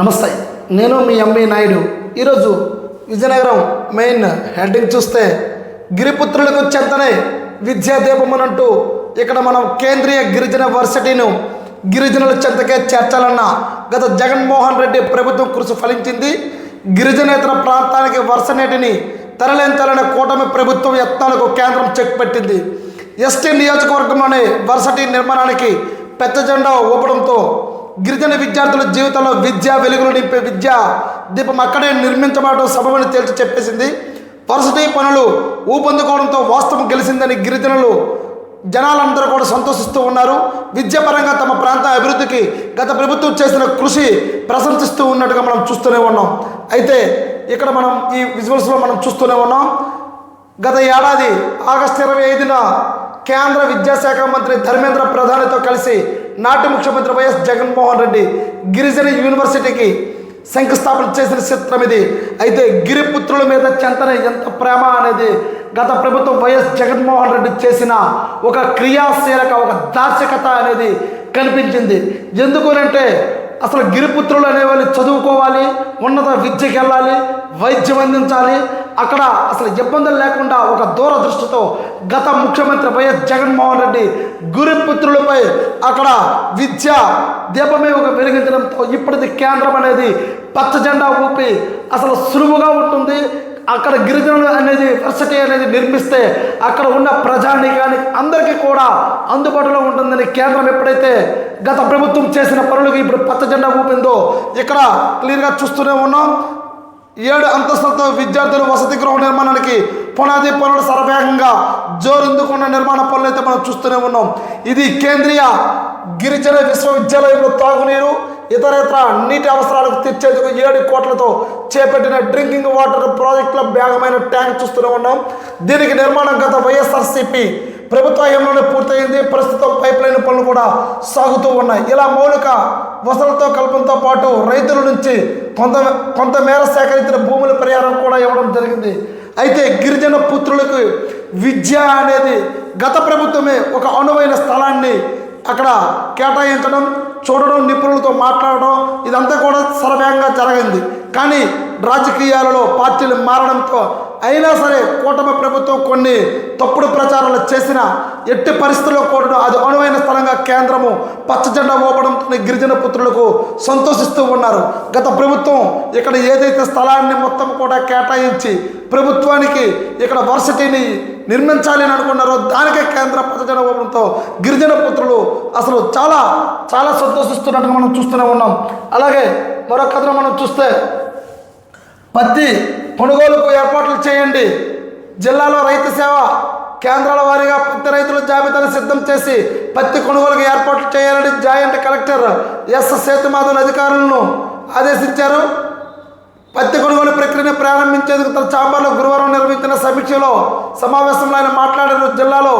నమస్తే నేను మీ ఎంవి నాయుడు. ఈరోజు విజయనగరం మెయిన్ హెడ్డింగ్ చూస్తే గిరిపుత్రులకు చెంతనే విద్యాదీపమనంటూ ఇక్కడ మనం కేంద్రీయ గిరిజన వర్సిటీను గిరిజనుల చెంతకే చేర్చాలన్న గత జగన్మోహన్ రెడ్డి ప్రభుత్వం కృషి ఫలించింది. గిరిజనేతర ప్రాంతానికి వరుస నీటిని తరలించాలనే కూటమి ప్రభుత్వం యత్నాలకు కేంద్రం చెక్ పెట్టింది. ఎస్టీ నియోజకవర్గంలోని వర్సిటీ నిర్మాణానికి పెద్ద జెండా ఊపడంతో గిరిజన విద్యార్థుల జీవితంలో విద్య వెలుగులు నింపే విద్య దీపం అక్కడే నిర్మించబడటం సబబని తేల్చి చెప్పేసింది. వరుసటి పనులు ఊపందుకోవడంతో వాస్తవం గెలిచిందని గిరిజనులు జనాలందరూ కూడా సంతోషిస్తూ ఉన్నారు. విద్యాపరంగా తమ ప్రాంత అభివృద్ధికి గత ప్రభుత్వం చేసిన కృషి ప్రశంసిస్తూ ఉన్నట్టుగా మనం చూస్తూనే ఉన్నాం. అయితే ఇక్కడ మనం ఈ విజువల్స్లో మనం చూస్తూనే ఉన్నాం. గత ఏడాది ఆగస్టు ఇరవై ఐదున కేంద్ర విద్యాశాఖ మంత్రి ధర్మేంద్ర ప్రధానితో కలిసి నాటి ముఖ్యమంత్రి వైఎస్ జగన్మోహన్ రెడ్డి గిరిజన యూనివర్సిటీకి శంకుస్థాపన చేసిన చిత్రం ఇది. అయితే గిరిపుత్రుల మీద చెంతన ఎంత ప్రేమ అనేది గత ప్రభుత్వం వైఎస్ జగన్మోహన్ రెడ్డి చేసిన ఒక క్రియాశీలక ఒక దార్శకత అనేది కనిపించింది. ఎందుకునంటే అసలు గిరిపుత్రులు అనేవాళ్ళు చదువుకోవాలి ఉన్నత విద్యకి వెళ్ళాలి వైద్యం అందించాలి అక్కడ అసలు ఇబ్బందులు లేకుండా ఒక దూరదృష్టితో గత ముఖ్యమంత్రి వైఎస్ జగన్మోహన్ రెడ్డి గురిపుత్రులపై అక్కడ విద్య దీపమే ఒక వెలిగించడంతో ఇప్పటిది కేంద్రం అనేది పచ్చ జెండా ఊపి అసలు సులువుగా ఉంటుంది. అక్కడ గిరిజనులు అనేది వర్సిటీ అనేది నిర్మిస్తే అక్కడ ఉన్న ప్రజానీకానికి అందరికీ కూడా అందుబాటులో ఉంటుందని కేంద్రం ఎప్పుడైతే గత ప్రభుత్వం చేసిన పనులకు ఇప్పుడు పచ్చ జెండా ఊపిందో ఇక్కడ క్లియర్గా చూస్తూనే ఉన్నాం. ఏడు అంతస్తులతో విద్యార్థుల వసతి గృహ నిర్మాణానికి పునాది పనులు సరవేగంగా జోరెందుకున్న నిర్మాణ పనులు అయితే మనం చూస్తూనే ఉన్నాం. ఇది కేంద్రీయ గిరిజన విశ్వవిద్యాలయంలో తాగునీరు ఇతరేతర నీటి అవసరాలకు తీర్చేందుకు ఏడు కోట్లతో చేపట్టిన డ్రింకింగ్ వాటర్ ప్రాజెక్టుల భాగమైన ట్యాంక్ చూస్తూనే ఉన్నాం. దీనికి నిర్మాణం గత వైఎస్ఆర్సీపీ ప్రభుత్వ హయంలోనే పూర్తయింది. ప్రస్తుతం పైప్ లైన్ పనులు కూడా సాగుతూ ఉన్నాయి. ఇలా మౌలిక వసతులతో కల్పంతో పాటు రైతుల నుంచి కొంత కొంతమేర సేకరించిన భూముల పరిహారం కూడా ఇవ్వడం జరిగింది. అయితే గిరిజన పుత్రులకు విద్య అనేది గత ప్రభుత్వమే ఒక అనువైన స్థలాన్ని అక్కడ కేటాయించడం చూడడం నిపుణులతో మాట్లాడడం ఇదంతా కూడా సరవేగంగా జరిగింది. కానీ రాజకీయాలలో పార్టీలు మారడంతో అయినా సరే కూటమి ప్రభుత్వం కొన్ని తప్పుడు ప్రచారం చేసిన ఎట్టి పరిస్థితుల్లో కూడా అది అనువైన స్థలంగా కేంద్రము పచ్చజెండా జెండా గిరిజన పుత్రులకు సంతోషిస్తూ ఉన్నారు. గత ప్రభుత్వం ఇక్కడ ఏదైతే స్థలాన్ని మొత్తం కూడా కేటాయించి ప్రభుత్వానికి ఇక్కడ వర్సిటీని నిర్మించాలి అని అనుకున్నారో దానికే కేంద్ర పచ్చజన ఓపడంతో గిరిజన పుత్రులు అసలు చాలా చాలా సంతోషిస్తున్నట్టుగా మనం చూస్తూనే ఉన్నాం. అలాగే మరొక కథను మనం చూస్తే పత్తి కొనుగోలుకు ఏర్పాట్లు చేయండి. జిల్లాలో రైతు సేవ కేంద్రాల వారీగా పత్తి రైతుల జాబితాను సిద్ధం చేసి పత్తి కొనుగోలుకు ఏర్పాట్లు చేయాలని జాయింట్ కలెక్టర్ ఎస్ సేతుమాధవన్ అధికారులను ఆదేశించారు. పత్తి కొనుగోలు ప్రక్రియను ప్రారంభించేందుకు తన చాంబర్లో గురువారం నిర్వహించిన సమీక్షలో సమావేశంలో ఆయన మాట్లాడారు. జిల్లాలో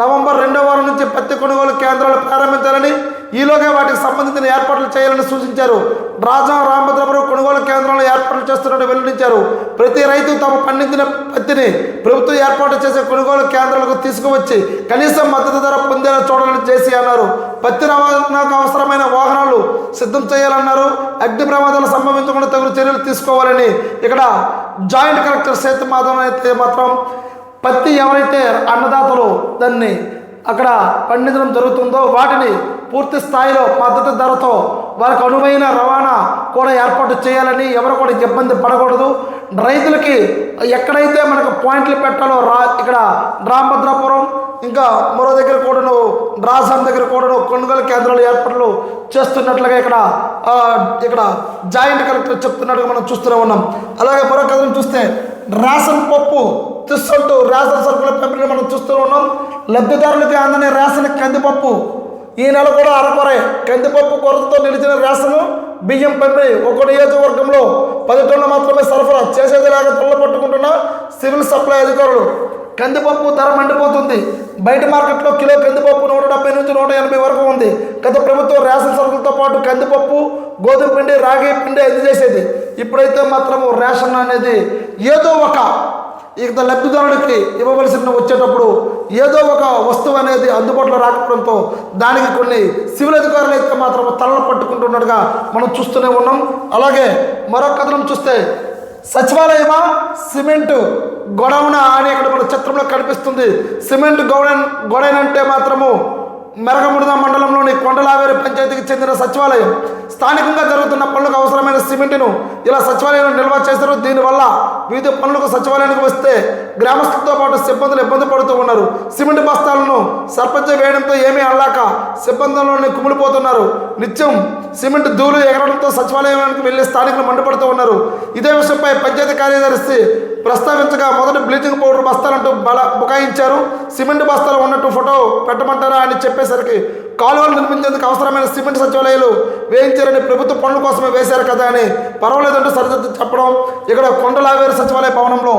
నవంబర్ రెండో వారం నుంచి పత్తి కొనుగోలు కేంద్రాలు ప్రారంభించాలని ఈలోగా వాటికి సంబంధించిన ఏర్పాట్లు చేయాలని సూచించారు. రాజా రామభద్రపురం కొనుగోలు కేంద్రాలను ఏర్పాట్లు చేస్తున్నట్టు వెల్లడించారు. ప్రతి రైతు తమ పండించిన పత్తిని ప్రభుత్వం ఏర్పాటు చేసే కొనుగోలు కేంద్రాలకు తీసుకువచ్చి కనీసం మద్దతు ధర పొందేలా చూడాలని చేసి అన్నారు. పత్తి రవాణాకు అవసరమైన వాహనాలు సిద్ధం చేయాలన్నారు. అగ్ని ప్రమాదాలు సంభవించకుండా తగు చర్యలు తీసుకోవాలని ఇక్కడ జాయింట్ కలెక్టర్ సేతు మాధవ్ అయితే మాత్రం పత్తి ఎవరైతే అన్నదాతలు దాన్ని అక్కడ పండించడం జరుగుతుందో వాటిని పూర్తి స్థాయిలో మద్దతు ధరతో వారికి అనువైన రవాణా కూడా ఏర్పాటు చేయాలని ఎవరు కూడా ఇబ్బంది పడకూడదు. రైతులకి ఎక్కడైతే మనకు పాయింట్లు పెట్టాలో రా ఇక్కడ రామభద్రాపురం ఇంకా మరో దగ్గర కూడాను రాజాం దగ్గర కూడాను కొనుగోలు కేంద్రాలు ఏర్పాట్లు చేస్తున్నట్లుగా ఇక్కడ ఇక్కడ జాయింట్ కలెక్టర్ చెప్తున్నట్టుగా మనం చూస్తూనే ఉన్నాం. అలాగే మరో కథను చూస్తే రాసన్ పప్పు తీసుకుంటూ రేషన్ సరుకుల పంపిణీ మనం చూస్తూ ఉన్నాం. లబ్ధిదారులకి అందని రేషన్ కందిపప్పు ఈ నెల కూడా అరకొరే. కందిపప్పు కొరతతో నిలిచిన రేషను బియ్యం పంపిణీ ఒక నియోజకవర్గంలో పది టన్నులు మాత్రమే సరఫరా చేసేది లేక తొల్ల పట్టుకుంటున్న సివిల్ సప్లై అధికారులు. కందిపప్పు ధర మండిపోతుంది. బయట మార్కెట్లో కిలో కందిపప్పు నూట డెబ్బై నుంచి నూట ఎనభై వరకు ఉంది. గత ప్రభుత్వం రేషన్ సరుకులతో పాటు కందిపప్పు గోధుమ పిండి రాగి పిండి అందజేసేది. ఇప్పుడైతే మాత్రము రేషన్ అనేది ఏదో ఒక ఇక లబ్ధిదారుడికి ఇవ్వవలసిన వచ్చేటప్పుడు ఏదో ఒక వస్తువు అనేది అందుబాటులో రాకపోవడంతో దానికి కొన్ని సివిల్ అధికారులు అయితే మాత్రం తలలు పట్టుకుంటున్నట్టుగా మనం చూస్తూనే ఉన్నాం. అలాగే మరొక కథనం చూస్తే సచివాలయమా? సిమెంట్ గొడవన అని ఇక్కడ మన చిత్రంలో కనిపిస్తుంది. సిమెంట్ గొడవ గొడవనంటే మాత్రము మెరగముడిద మండలంలోని కొండలావేరి పంచాయతీకి చెందిన సచివాలయం. స్థానికంగా జరుగుతున్న పనులకు అవసరమైన సిమెంట్ను ఇలా సచివాలయంలో నిల్వ చేశారు. దీనివల్ల వివిధ పనులకు సచివాలయానికి వస్తే గ్రామస్తులతో పాటు సిబ్బందులు ఇబ్బంది పడుతూ ఉన్నారు. సిమెంట్ బస్తాలను సర్పంచ్ వేయడంతో ఏమీ అల్లాక సిబ్బందుల్లోనే కుమిలిపోతున్నారు. నిత్యం సిమెంట్ ధూళి ఎగరడంతో సచివాలయానికి వెళ్ళి స్థానికులు మండిపడుతూ ఉన్నారు. ఇదే విషయంపై పంచాయతీ కార్యదర్శి ప్రస్తావించగా మొదట బ్లీచింగ్ పౌడర్ బస్తాలంటూ బల బుకాయించారు. సిమెంట్ బస్తాలు ఉన్నట్టు ఫోటో పెట్టమంటారా అని చెప్పేసరికి కాలువలు నిర్మించేందుకు అవసరమైన సిమెంట్ సచివాలయాలు వేయించారని ప్రభుత్వ పనుల కోసమే వేశారు కదా అని పర్వాలేదంటూ సరిదిద్దు చెప్పడం ఇక్కడ కొండలావేరు సచివాలయ భవనంలో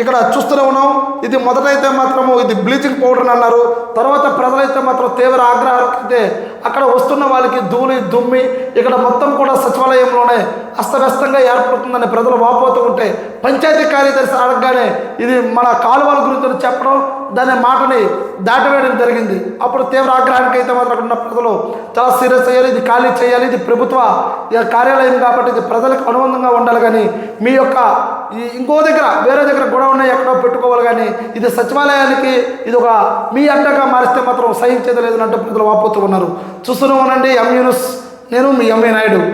ఇక్కడ చూస్తూనే ఉన్నాం. ఇది మొదటైతే మాత్రము ఇది బ్లీచింగ్ పౌడర్ అని అన్నారు. తర్వాత ప్రజలైతే మాత్రం తీవ్ర ఆగ్రహాలకైతే అక్కడ వస్తున్న వాళ్ళకి ధూళి దుమ్మి ఇక్కడ మొత్తం కూడా సచివాలయంలోనే అస్తవ్యస్తంగా ఏర్పడుతుందని ప్రజలు వాపోతూ ఉంటే పంచాయతీ కార్యదర్శి అడగగానే ఇది మన కాలువల గురించి చెప్పడం దాని మాటని దాటివేయడం జరిగింది. అప్పుడు తీవ్ర ఆగ్రహానికి అయితే మాత్రం అక్కడ ఉన్న ప్రజలు చాలా సీరియస్ అయ్యారు. ఇది ఖాళీ చేయాలి. ఇది ప్రభుత్వ కార్యాలయం కాబట్టి ఇది ప్రజలకు అనుబంధంగా ఉండాలి కానీ మీ యొక్క ఇంకో దగ్గర వేరే దగ్గర కూడా ఉన్నాయి ఎక్కడో పెట్టుకోవాలి కానీ ఇది సచివాలయానికి ఇది ఒక మీ అడ్డగా మారిస్తే మాత్రం సహించేది లేదని అంటే ప్రజలు వాపోతూ ఉన్నారు. చూస్తూనే ఉండండి ఎంఈ నేను మీ ఎంఏ నాయుడు.